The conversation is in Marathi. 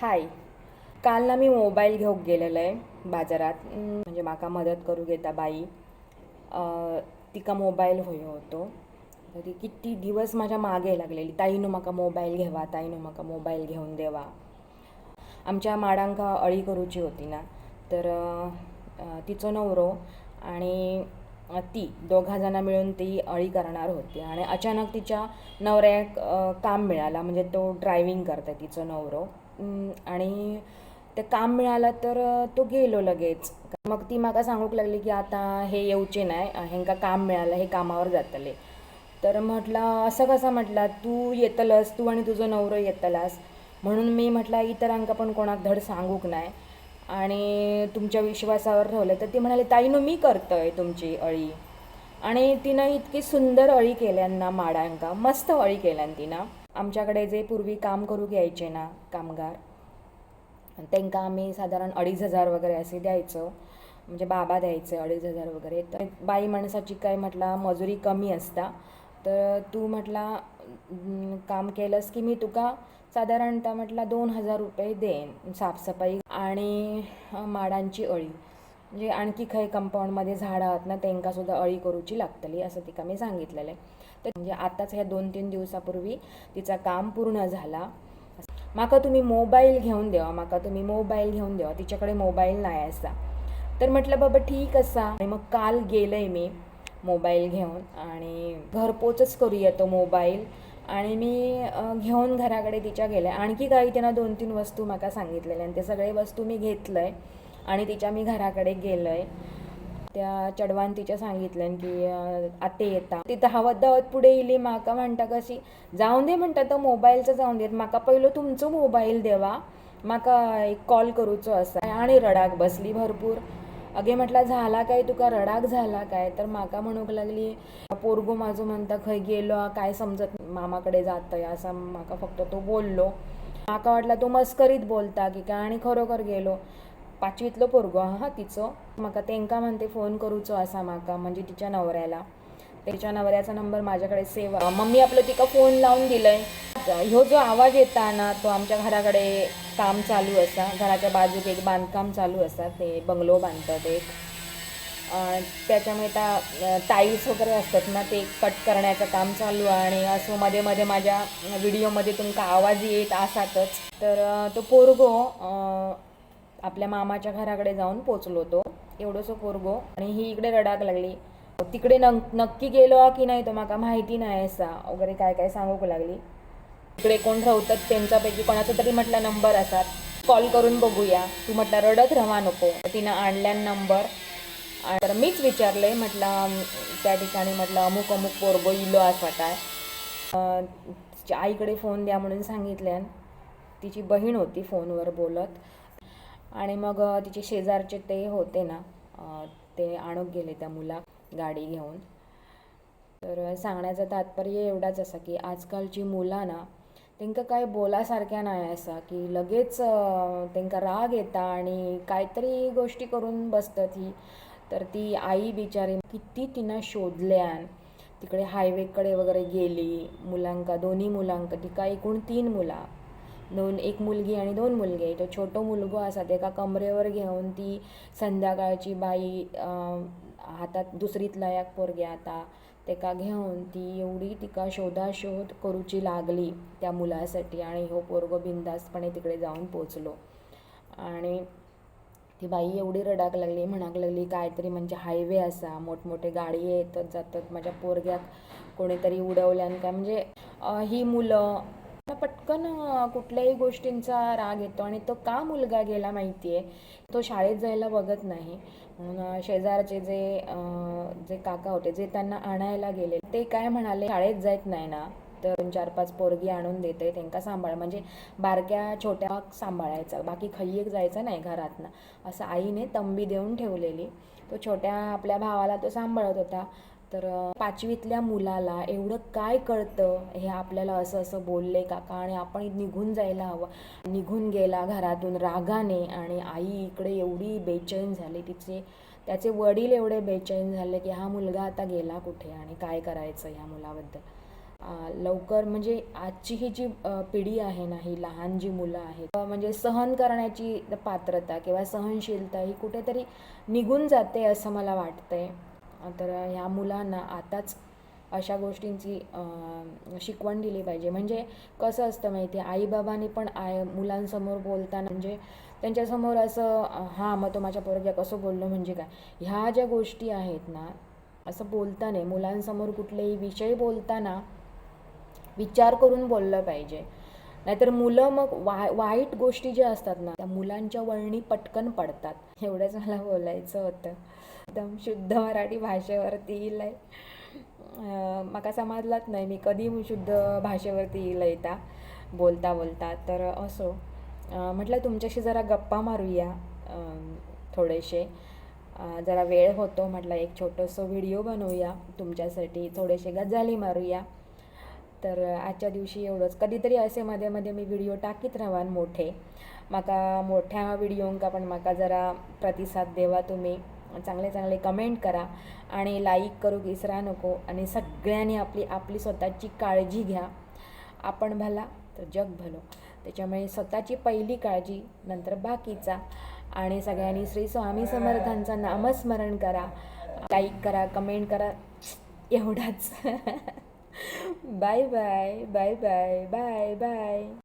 हाय. काल ना मी मोबाईल घेऊक गेलेलो आहे बाजारात. म्हणजे म्हाका मदत करू घेता बाई. तिका मोबाईल होय होतो. तरी ती किती दिवस माझ्या मागे लागलेली. ताईनं म्हाका मोबाईल घेवा ताईनं म्हाका मोबाईल घेऊन देवा. आमच्या माडांका अळी करूची होती ना. तर तिचो नवरो आणि ती दोघा जणां मिळून ती अळी करणार होती. आणि अचानक तिच्या नवऱ्याक काम मिळाला. म्हणजे तो ड्रायव्हिंग करता तिचो नवरो. आणि ते काम मिळालं तर तो गेलो लगेच. मग ती म्हाका सांगूक लागली की आता हे येवचे नाही ह्यांका हेंका काम मिळालं हे कामावर जातले. तर म्हटलं असं कसं म्हटलं तू येतलस तू आणि तुझं नवरो येतलास. म्हणून मी म्हटलं इतरांका पण कोणाक धड सांगूक नाही. आणि तुमच्या विश्वासावर ठेवलं. तर ती म्हणाली ताईनो मी करतोय तुमची अळी. आणि तिनं इतकी सुंदर अळी केल्यान ना माडांका. मस्त अळी केल्यान तिनं. आमच्याकडे जे पूर्वी काम करूक यायचे ना कामगार त्यांना आम्ही साधारण अडीच हजार वगैरे असे द्यायचो. म्हणजे बाबा द्यायचे अडीच हजार वगैरे. तर बाई माणसाची काय म्हटला मजुरी कमी असता. तर तू म्हटला काम केलंस की मी तुका साधारणतः म्हटला दोन हजार रुपये देईन साफसफाई आणि माडांची अळी. म्हणजे आणखी खंय कंपाऊंडमध्ये झाडं आहात ना त्यांका सुद्धा अळी करूची लागतली असं तिका मी सांगितलेलं आहे. तर म्हणजे आताच ह्या दोन तीन दिवसापूर्वी तिचा काम पूर्ण झाला. माका तुम्ही मोबाईल घेऊन देवा माका तुम्ही मोबाईल घेऊन देवा तिच्याकडे मोबाईल नाही असा. तर म्हटलं बाबा ठीक असा. आणि मग काल गेलंय मी मोबाईल घेऊन आणि घरपोचच करूया तो मोबाईल. आणि मी घेऊन घराकडे तिच्या गेले. आणखी काही त्यांना दोन तीन वस्तू माका सांगितलेल्या आणि ते सगळे वस्तू मी घेतलंय. आणि तिच्या मी घराकडे गेलंय. त्या चडवान तिच्या सांगितलं की आते येता. ती धावत धावत पुढे येयली म्हाका म्हणटा कशी जाऊन दे म्हणटा तो मोबाईलचं जाऊन दे. म्हाका पयलो तुमचो मोबाईल देवा. म्हाका एक कॉल करूचो असा. आणि रडाक बसली भरपूर. अगे म्हटलं झाला काय तुका? रडाक झाला काय? तर म्हाका म्हणूक लागली पोरगो माझो म्हणता खंय गेलो काय समजत मामाकडे जातय. असा म्हाका फक्त तो बोललो. म्हाका वाटला तो मस्करीत बोलता की काय? आणि खरोखर गेलो. पाचवीतलो पोरगो हा तिचो. म्हाका तेंका म्हणते फोन करूचो असा म्हाका म्हणजे तिच्या नवऱ्याला. तिच्या नवऱ्याचा नंबर माझ्याकडे सेव मम्मी आपलं तिका फोन लावून दिलंय. ह्यो जो आवाज येता ना तो आमच्या घराकडे काम चालू असा. घराच्या बाजूक एक बांधकाम चालू असा ते बंगलो बांधतात एक. त्याच्यामुळे त्या टाईल्स वगैरे असतात ना ते कट करण्याचं काम चालू आहे. आणि असं मध्ये मध्ये माझ्या व्हिडिओमध्ये तुमका आवाज येत असातच. तर तो पोरगो आपल्या मामाच्या घराकडे जाऊन पोचलो तो एवढंसं पोरगो आणि ही इकडे रडाक लागली. तिकडे न नक्की गेलो की नाही तो माका माहिती नाही असा. वगैरे काय काय सांगूक लागली. इकडे कोण राहतात त्यांच्यापैकी कोणाचा तरी म्हटला नंबर असतात कॉल करून बघूया. तू म्हटलं रडत राहा नको. तिनं आणल्यान नंबर. तर मीच विचारले म्हटलं त्या ठिकाणी म्हटलं अमुक अमुक पोरगो इलो असा काय. आईकडे फोन द्या म्हणून सांगितल्यान. तिची बहीण होती फोनवर बोलत. आणि मग तिचे शेजारचे ते होते ना ते आणूक गेले त्या मुला गाडी घेऊन. तर सांगण्याचं तात्पर्य एवढाच असा की आजकालची मुलं ना तांकां काय बोलासारख्या नाही असा की लगेच त्यांका तांकां राग येता आणि काहीतरी गोष्टी करून बसतात ही. तर ती आई बिचारी किती तिनं शोधल्यान तिकडे हायवेकडे वगैरे गेली मुलांका दोन्ही मुलांका तिका एकूण तीन मुलं. दोन एक मुलगी आणि दोन मुलगे. तो छोटो मुलगो आसा तेका कमरेवर घेऊन ती संध्याकाळची बाई हातात दुसरीत लयाक पोरगे आता तेका घेऊन ती एवढी तिका शोधाशोध करूची लागली त्या मुलासाठी आणि हो पोरगो बिंदास्तपणे तिकडे जाऊन पोचलो. आणि ती बाई एवढी रडाक लागली म्हणाक लागली काहीतरी म्हणजे हायवे असा मोठमोठे गाडी येतच जातात माझ्या पोरग्याक कोणीतरी उडवल्यान काय? म्हणजे ही मुलं त्यांना पटकन कुठल्याही गोष्टींचा राग येतो आणि तो का मुलगा गेला माहिती आहे तो शाळेत जायला बघत नाही. म्हणून शेजारचे जे जे काका होते जे त्यांना आणायला गेले ते काय म्हणाले? शाळेत जायत नाही ना. तर दोन चार पाच पोरगी आणून देते त्यांका सांभाळ. म्हणजे बारक्या छोट्या सांभाळायचा. बाकी खय्येक जायचं नाही घरातनं. असं आईने तंबी देऊन ठेवलेली. तो छोट्या आपल्या भावाला तो सांभाळत होता. तर पाचवीतल्या मुलाला एवढं काय कळतं? हे आपल्याला असं असं बोलले काका आणि आपण निघून जायला हवं. निघून गेला घरातून रागाने आणि आई इकडे एवढी बेचैन झाली. तिचे त्याचे वडील एवढे बेचैन झाले की हा मुलगा आता गेला कुठे आणि काय करायचं ह्या मुलाबद्दल? लवकर म्हणजे आजची ही जी पिढी आहे ना ही लहान जी मुलं आहेत म्हणजे सहन करण्याची पात्रता किंवा सहनशीलता ही कुठेतरी निघून जाते असं मला वाटतंय. तर ह्या मुलांना आताच अशा गोष्टींची शिकवण दिली पाहिजे. म्हणजे कसं असतं माहिती आहे आईबाबांनी पण आय मुलांसमोर बोलताना म्हणजे त्यांच्यासमोर असं हां मग तो माझ्या पोरग्या कसं बोललो म्हणजे काय? ह्या ज्या गोष्टी आहेत ना असं बोलताना मुलांसमोर कुठलेही विषय बोलताना विचार करून बोललं पाहिजे. नाहीतर मुलं मग वा वाईट गोष्टी ज्या असतात ना त्या मुलांच्या वळणी पटकन पडतात. एवढंच मला बोलायचं होतं. एकदम शुद्ध मराठी भाषेवरती येईल आहे म्हाका समजलाच नाही मी कधी शुद्ध भाषेवरती येयलं येता बोलता बोलता. तर असो. म्हटलं तुमच्याशी जरा गप्पा मारूया थोडेसे. जरा वेळ होतो म्हटलं एक छोटंसं व्हिडिओ बनवूया तुमच्यासाठी थोडेसे गजाली मारूया. तर आजच्या दिवशी एवढंच. कधीतरी असे मध्ये मध्ये मी व्हिडिओ टाकीत रावान मोठे. म्हाका मोठ्या व्हिडिओंका पण म्हाका जरा प्रतिसाद देवा तुम्ही. चांगले चांगले कमेंट करा आणि लाईक करू विसरा नको आणि सगळ्यांनी आपली आपली स्वतःची काळजी घ्या. आपण भला तर जग भलो. त्याच्यामुळे स्वतःची पहिली काळजी नंतर बाकीचा. आणि सगळ्यांनी श्री स्वामी समर्थांचं नामस्मरण करा. लाईक करा कमेंट करा. एवढाच. Bye bye bye bye bye bye